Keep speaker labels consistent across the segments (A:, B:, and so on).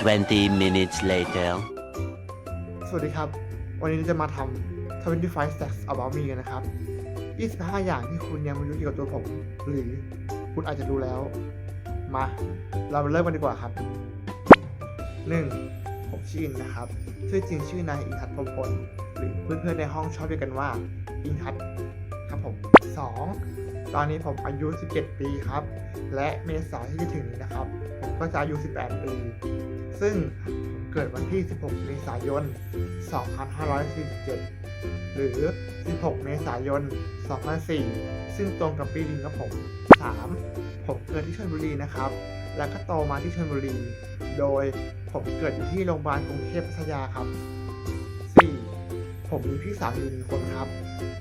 A: 20 minutes later.
B: สวัสดีครับ วันนี้เราจะมาทำ25 Stacks About Me กันนะครับ 25 อย่างที่คุณยังไม่รู้เกี่ยวกับตัวผม หรือคุณอาจจะรู้แล้ว มา เรามาเริ่มกันดีกว่าครับ 1. ผมชื่ออินนะครับ ชื่อจริงชื่อนายอินทัศน์พรมพลหรือเพื่อนๆในห้องชอบเรียกกันว่า อินทัศน์ครับผม 2. ตอนนี้ผมอายุ 17 ปีครับ และเมษาที่จะถึงนี้นะครับ ผมก็จะอายุ 18 ปี ซึ่งผมเกิดวันที่ 16 เมษายน 2547 หรือ 16 เมษายน 2004 ซึ่งตรงกับปีลิงกับผม 3. ผมเกิดที่ชลบุรีนะครับ แล้วก็โตมาที่ชลบุรี โดยผมเกิดอยู่ที่โรงพยาบาลกรุงเทพพัทยาครับ 4. ผมมีพี่สาวอยู่หนึ่งคนครับ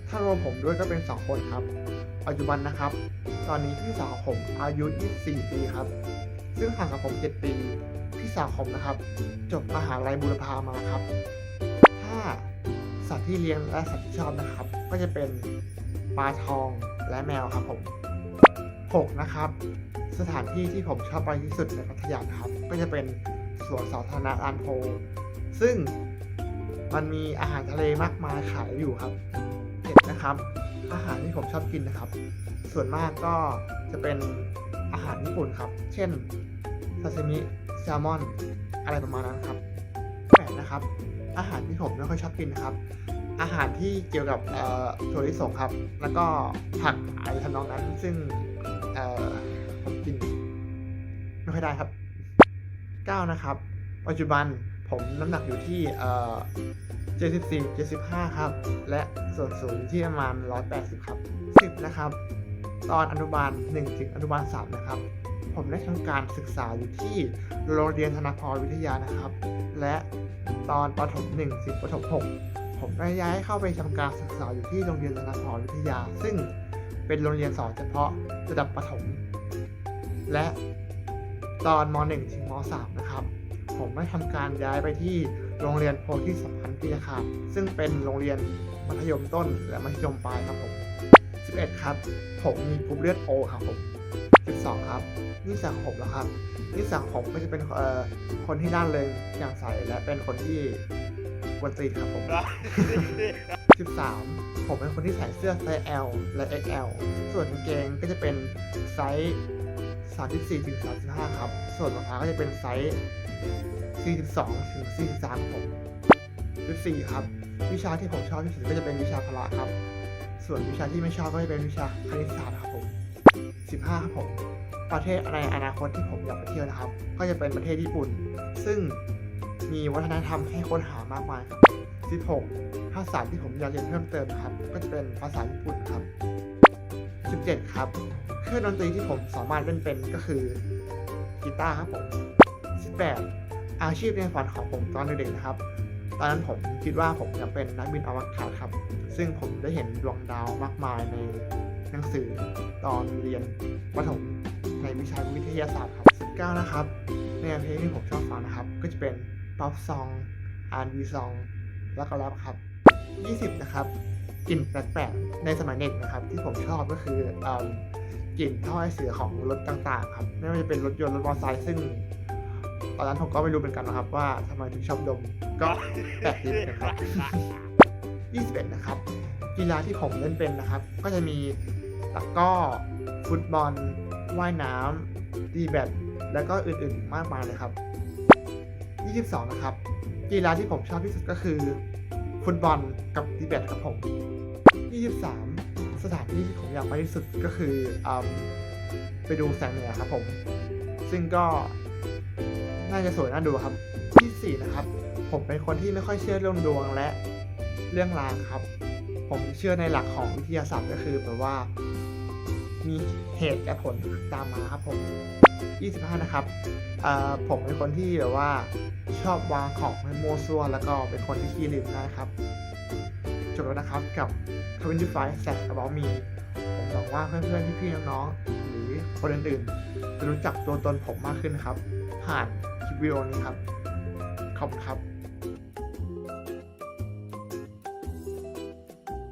B: ถ้ารวมผมด้วยก็เป็น 2 คนครับ ปัจจุบันนะครับ ตอนนี้พี่สาวผมอายุ 24 ปีครับ ซึ่งห่างกับผม 7 ปี พี่สาวผมนะครับ จบมหาลัยบูรพามาครับ 5. สัตว์ที่เลี้ยงและสัตว์ที่ชอบนะครับ ก็จะเป็นปลาทองและแมวครับผม 6. นะครับ สถานที่ที่ผมชอบไปที่สุดในพัทยานะครับ ก็จะเป็นสวนสาธารณะลานโพ ซึ่งมันมีอาหารทะเลมากมายขายอยู่ครับ 7. นะครับ อาหารที่ผมชอบกินนะครับ ส่วนมากก็จะเป็นอาหารญี่ปุ่นครับ เช่นซาซิมิแซลมอนอะไรประมาณนั้นครับแปดนะครับ อาหารที่ผมไม่ค่อยชอบกินนะครับ อาหารที่เกี่ยวกับถั่วลิสงครับ แล้วก็ผักอะไรทำนองนั้น ซึ่งผมกินไม่ค่อยได้ครับ 9 นะครับ ปัจจุบันผมน้ำหนักอยู่ที่เอ่อ74 75ครับ และส่วนสูงที่ประมาณ180ครับ10นะครับ ตอนอนุบาล1ถึงอนุบาล3นะครับ ผมได้ทำการศึกษาอยู่ที่โรงเรียนธนพรวิทยานะครับ และตอนประถม1ถึงประถม6ผมได้ย้ายเข้าไปทำการศึกษาอยู่ที่โรงเรียนธนพรวิทยา ซึ่งเป็นโรงเรียนสอนเฉพาะระดับประถม และตอนม .1 ถึงม .3 นะครับ ผมได้ทำการย้ายไปที่โรงเรียนโพธิสัมพันธ์พิทยาคารซึ่งเป็นโรงเรียนมัธยมต้นและมัธยมปลายครับผม11 ครับ ผมมีกรุ๊ปเลือดโอครับผม 12 ครับนิสัยของผมแล้วครับนิสัยของผมก็จะเป็นเอ่อคนที่ร่าเริงแจ่มใสและเป็นคนที่กวนตีนครับผม 13 ผมเป็นคนที่ใส่เสื้อไซส์ L และ XL ส่วนกางเกงก็จะเป็นไซส์ 34ถึง35 ครับ ส่วนรองเท้าก็จะเป็นไซส์ 42ถึง43ครับผม14 ครับ วิชาที่ผมชอบที่สุดก็จะเป็นวิชาพละครับ ส่วนวิชาที่ไม่ชอบก็จะเป็นวิชาคณิตศาสตร์ครับผม 15ครับผมประเทศในอนาคตที่ผมอยากไปเที่ยวนะครับ ก็จะเป็นประเทศญี่ปุ่น ซึ่งมีวัฒนธรรมให้ค้นหามากมายครับ16ภาษาที่ผมอยากเรียนเพิ่มเติมนะครับ ก็จะเป็นภาษาญี่ปุ่นครับ 17 ครับ เครื่องดนตรีที่ผมสามารถเล่นเป็นก็คือกีตาร์ครับผม18 อาชีพในฝันของผมตอนเด็กๆนะครับ ตอนนั้นผมคิดว่าผมอยากเป็นนักบินอวกาศครับ ซึ่งผมได้เห็นดวงดาวมากมายใน หนังสือตอนเรียนประถมในวิชาวิทยาศาสตร์ครับ19นะครับแนเพลงที่ผมชอบฟังนะครับ ก็จะเป็นป๊อปซองอาร์บีซองแล้วก็แรปครับ 20 นะครับกลิ่นแปลกๆในสมัยเด็กนะครับ ที่ผมชอบก็คืออกลิ่นท่อไอเสียของรถต่างๆครับไม่ว่าจะเป็นรถยนต์รถมอเตอร์ไซค์ซึ่งตอนนั้นผมก็ไม่รู้เหมือนกันนะครับว่าทำไมถึงชอบดมก็แปลกดีนกันครับ 21 นะครับ กีฬาที่ผมเล่นเป็นนะครับ ก็จะมี ตะกร้อ ฟุตบอล ว่ายน้ำตีแบด แล้วก็อื่นๆ มากมายเลยครับ 22 นะครับ กีฬาที่ผมชอบที่สุดก็คือ ฟุตบอลกับตีแบดครับผม 23 สถานที่ที่ผมอยากไปที่สุดก็คืออไปดูแสงเหนือครับผม ซึ่งก็น่าจะสวยน่าดูครับ24นะครับ ผมเป็นคนที่ไม่ค่อยเชื่อเรื่องดวงและเรื่องรางครับ ผมเชื่อในหลักของวิทยาศาสตร์ก็คือแบบว่า มีเหตุและผลตามมาครับผม 25 นะครับผมเป็นคนที่แบบว่าชอบวางของให้โมซัวแล้วก็เป็นคนที่ขี้ลืมได้ครับ จบแล้วนะครับกับ 25 Facts About Me ผมหวังว่าเพื่อนๆพี่ๆน้องๆหรือคนอื่นๆจะรู้จักตัวตนผมมากขึ้นนะครับ ผ่านคลิปวิดีโอนี้ครับ ขอบคุณครับ